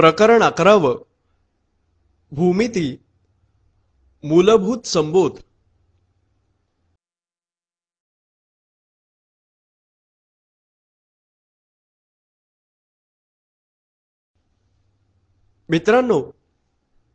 प्रकरण अकरावं. भूमिती मूलभूत संबोध. मित्रांनो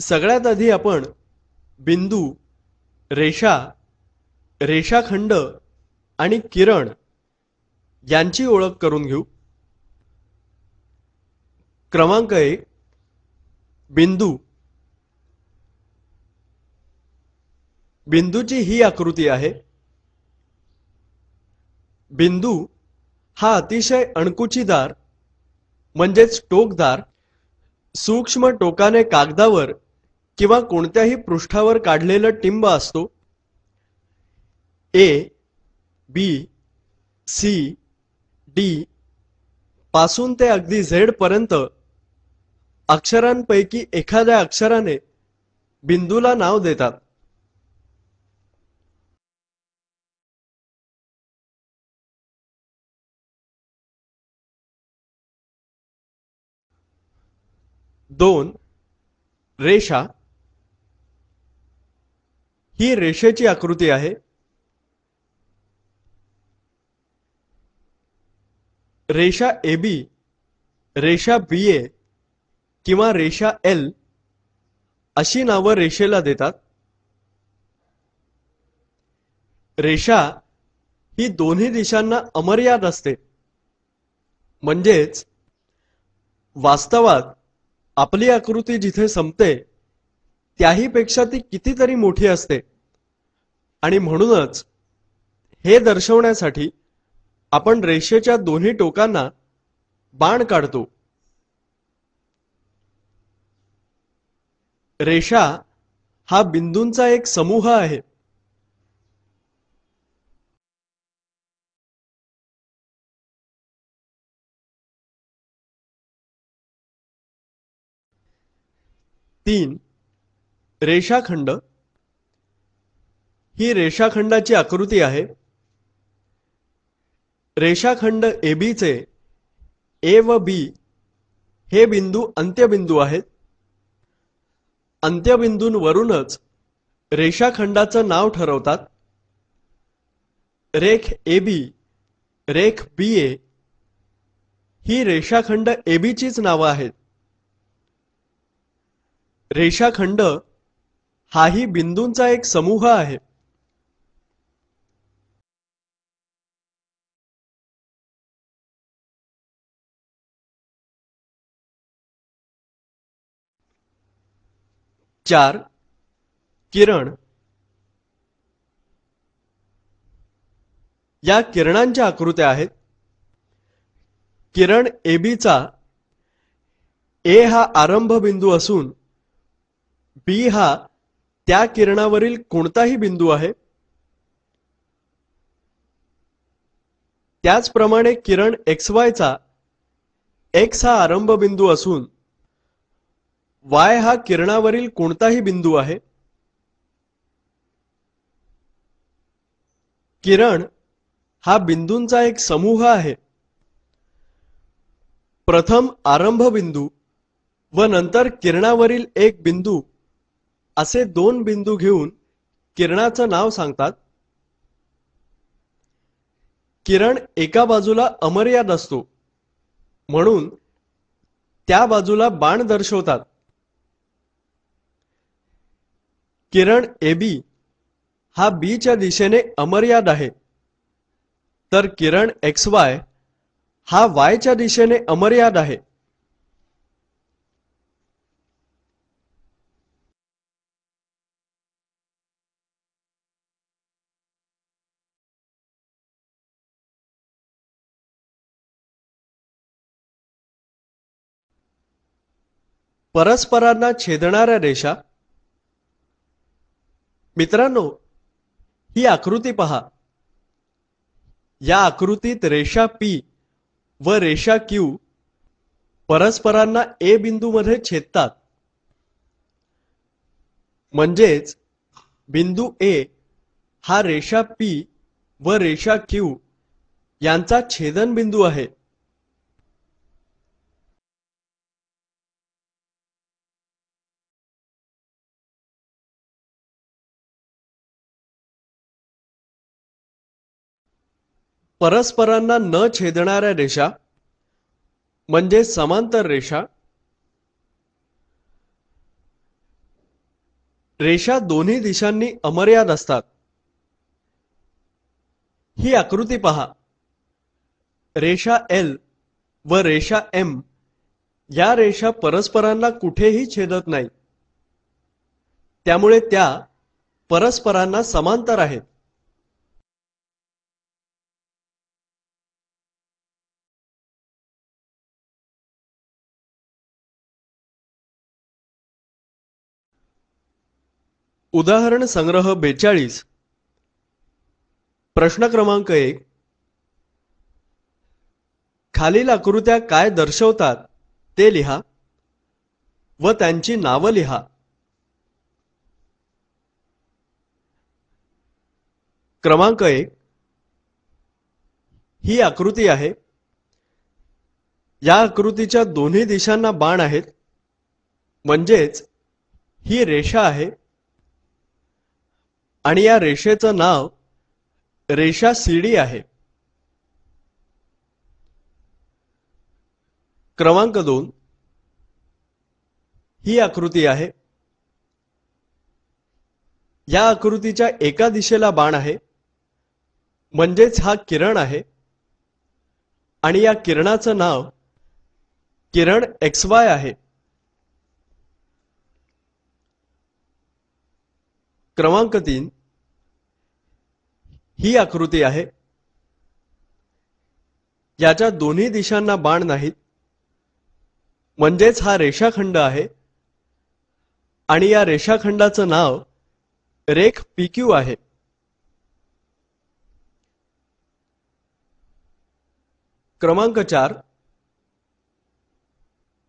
सगळ्यात आधी आपण बिंदू रेषा रेषाखंड आणि किरण यांची ओळख करून घेऊ. क्रमांक एक बिंदू. बिंदूची ही आकृती आहे. बिंदू हा अतिशय अणकुचीदार म्हणजेच टोकदार सूक्ष्म टोकाने कागदावर किंवा कोणत्याही पृष्ठावर काढलेलं टिंब असतो. ए बी सी डी पासून ते अगदी झेड पर्यंत अक्षरांपैकी एखाद्या अक्षराने बिंदूला नाव देतात. दोन रेषा. ही रेषेची आकृती आहे. रेषा ए बी रेषा बी ए किंवा रेषा एल अशी नावं रेषेला देतात. रेषा ही दोन्ही दिशांना अमर्याद असते. म्हणजेच वास्तवात आपली आकृती जिथे संपते त्याहीपेक्षा ती कितीतरी मोठी असते. आणि म्हणूनच हे दर्शवण्यासाठी आपण रेषेच्या दोन्ही टोकांना बाण काढतो. रेषा हा बिंदूंचा एक समूह आहे. तीन रेषाखंड. ही रेषाखंडाची आकृती आहे. रेषाखंड ए बीचे ए व बी हे बिंदू अंत्यबिंदू आहेत. अंत्यबिंदूंवरूनच रेषाखंडाचं नाव ठरवतात. रेख ए बी रेख बी ए ही रेषाखंड एबीचीच नावं आहेत. रेषाखंड हाही बिंदूंचा एक समूह आहे. चार किरण. या किरणांच्या आकृत्या आहेत. किरण ए बीचा ए हा आरंभ बिंदू असून बी हा त्या किरणावरील कोणताही बिंदू आहे. त्याचप्रमाणे किरण एक्स वायचा एक्स हा आरंभ बिंदू असून वाय हा किरणावरील कोणताही बिंदू आहे? किरण हा बिंदूंचा एक समूह आहे. प्रथम आरंभ बिंदू व नंतर किरणावरील एक बिंदू असे दोन बिंदू घेऊन किरणाचं नाव सांगतात. किरण एका बाजूला अमर्याद असतो म्हणून त्या बाजूला बाण दर्शवतात. किरण एबी हा बीच्या दिशेने अमर्याद आहे. तर किरण एक्स वाय हा वायच्या दिशेने अमर्याद आहे. परस्परांना छेदणाऱ्या रेषा मित्रांनो ही आकृती पहा. या आकृतीत रेषा पी व रेषा क्यू परस्परांना ए बिंदूमध्ये छेदतात. म्हणजेच बिंदू ए हा रेषा पी व रेषा क्यू यांचा छेदन बिंदू आहे. परस्परांना न छेदणाऱ्या रेषा म्हणजे समांतर रेषा रेषा दोन्ही दिशांनी अमर्याद असतात. ही आकृती पहा. रेषा एल व रेषा एम या रेषा परस्परांना कुठेही छेदत नाही. त्यामुळे त्या परस्परांना समांतर आहेत. उदाहरण संग्रह बेचाळीस. प्रश्न क्रमांक एक. खालील आकृत्या काय दर्शवतात ते लिहा व त्यांची नावं लिहा. क्रमांक एक. ही आकृती आहे. या आकृतीच्या दोन्ही दिशांना बाण आहेत. म्हणजेच ही रेषा आहे. आणि या रेषेचं नाव रेषा सीडी आहे. क्रमांक दोन. ही आकृती आहे. या आकृतीच्या एका दिशेला बाण आहे. म्हणजेच हा किरण आहे. आणि या किरणाचं नाव किरण एक्स वाय आहे. क्रमांक तीन. ही आकृती आहे. याच्या दोन्ही दिशांना बाण नाहीत. म्हणजेच हा रेषाखंड आहे. आणि या रेषाखंडाचं नाव रेख पीक्यू आहे. क्रमांक चार.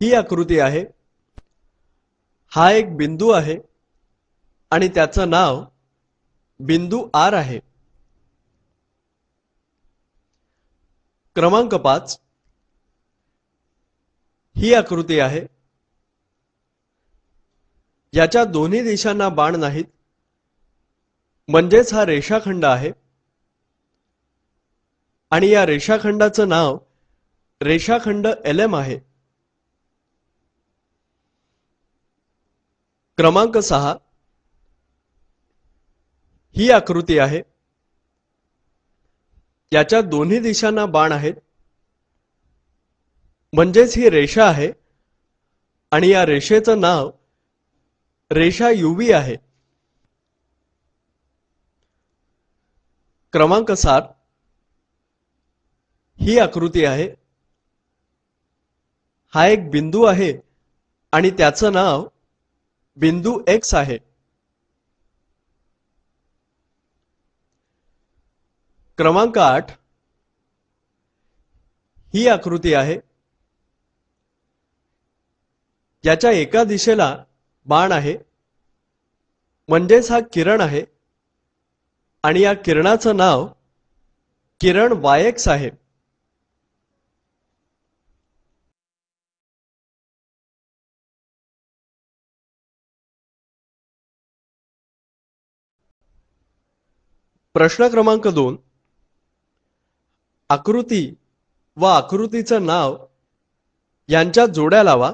ही आकृती आहे. हा एक बिंदू आहे. आणि त्याचं नाव बिंदू आर आहे. क्रमांक पाच. ही आकृती आहे. याच्या दोन्ही दिशांना बाण नाहीत. म्हणजेच हा रेषाखंड आहे. आणि या रेषाखंडाचं नाव रेषाखंड एल एम आहे. क्रमांक सहा. ही आकृती आहे. याच्या दोन्ही दिशांना बाण आहेत. म्हणजेच ही रेषा आहे आणि या रेषेचं नाव रेषा युवी आहे. क्रमांक सात. ही आकृती आहे. हा एक बिंदू आहे आणि त्याचं नाव बिंदू एक्स आहे. क्रमांक आठ ही आकृती आहे. याच्या एका दिशेला बाण आहे. म्हणजेच हा किरण आहे. आणि या किरणाचं नाव किरण वायक्स आहे प्रश्न क्रमांक दोन. आकृती व आकृतीचं नाव यांच्या जोड्या लावा.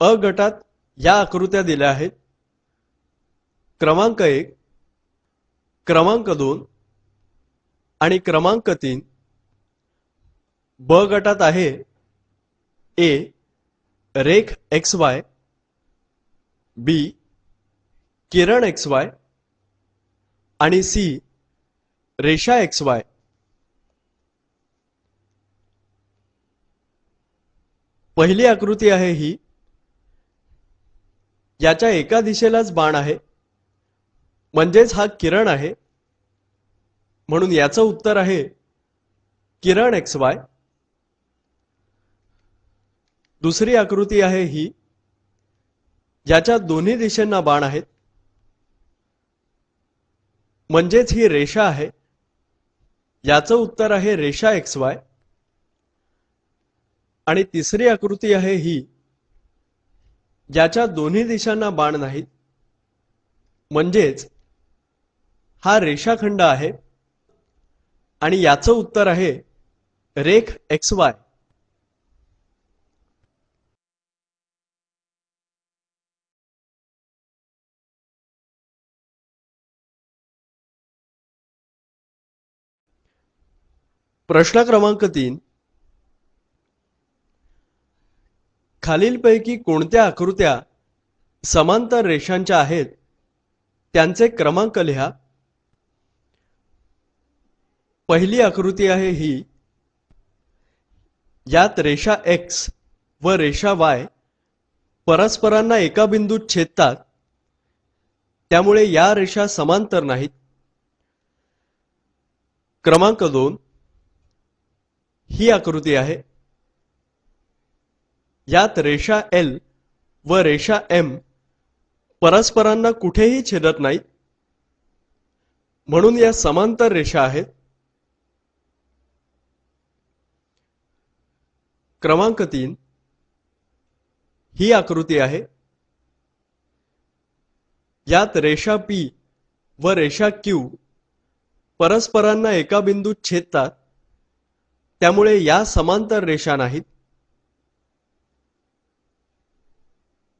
अ गटात या आकृत्या दिल्या आहेत. क्रमांक एक क्रमांक दोन आणि क्रमांक तीन. ब गटात आहे ए रेख एक्स वाय बी किरण एक्स वाय आणि सी रेषा एक्स वाय. पहिली आकृती आहे ही याच्या एका दिशेलाच बाण आहे. म्हणजेच हा किरण आहे. म्हणून याचं उत्तर आहे किरण एक्स वाय. दुसरी आकृती आहे ही याच्या दोन्ही दिशेंना बाण आहेत. म्हणजेच ही रेषा आहे. याचं उत्तर आहे रेषा एक्स वाय. आणि तिसरी आकृती आहे ही. ज्याच्या दोन्ही दिशांना बाण नाहीत. म्हणजेच हा रेषाखंड आहे. आणि याचं उत्तर आहे रेख एक्स वाय. प्रश्न क्रमांक तीन. खालीलपैकी कोणत्या आकृत्या समांतर रेषांच्या आहेत? त्यांचे क्रमांक लिहा. पहिली आकृती आहे ही. यात रेषा एक्स व रेषा वाय परस्परांना एका बिंदूत छेदतात. त्यामुळे या रेषा समांतर नाहीत. क्रमांक दोन. ही आकृती आहे. यात रेषा एल व रेषा एम परस्परांना कुठेही छेदत नाहीत. म्हणून या समांतर रेषा आहेत. क्रमांक तीन. ही आकृती आहे. यात रेषा पी व रेषा क्यू परस्परांना एका बिंदूत छेदतात. त्यामुळे या समांतर रेषा नाहीत.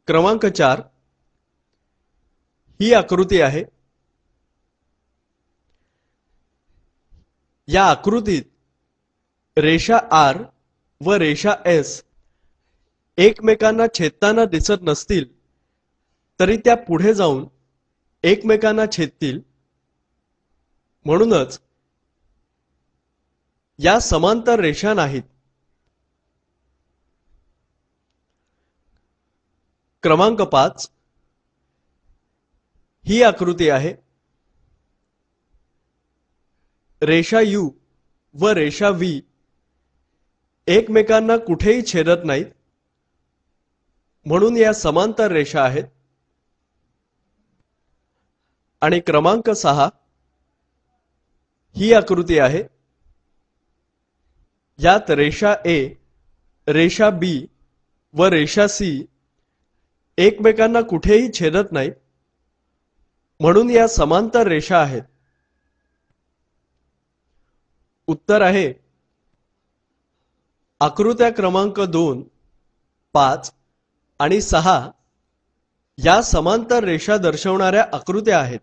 क्रमांक चार. ही आकृती आहे. या आकृतीत रेषा आर व रेषा एस एकमेकांना छेदताना दिसत नसतील तरी त्या पुढे जाऊन एकमेकांना छेदतील. म्हणूनच या समांतर रेषा नाहीत. क्रमांक पाच. ही आकृती आहे. रेषा यू व रेषा व्ही एकमेकांना कुठेही छेदत नाहीत. म्हणून या समांतर रेषा आहेत. आणि क्रमांक सहा. ही आकृती आहे. यात रेषा ए रेषा बी व रेषा सी एकमेकांना कुठेही छेदत नाहीत. म्हणून या समांतर रेषा आहेत. उत्तर आहे आकृत्या क्रमांक दोन पाच आणि सहा या समांतर रेषा दर्शवणाऱ्या आकृत्या आहेत.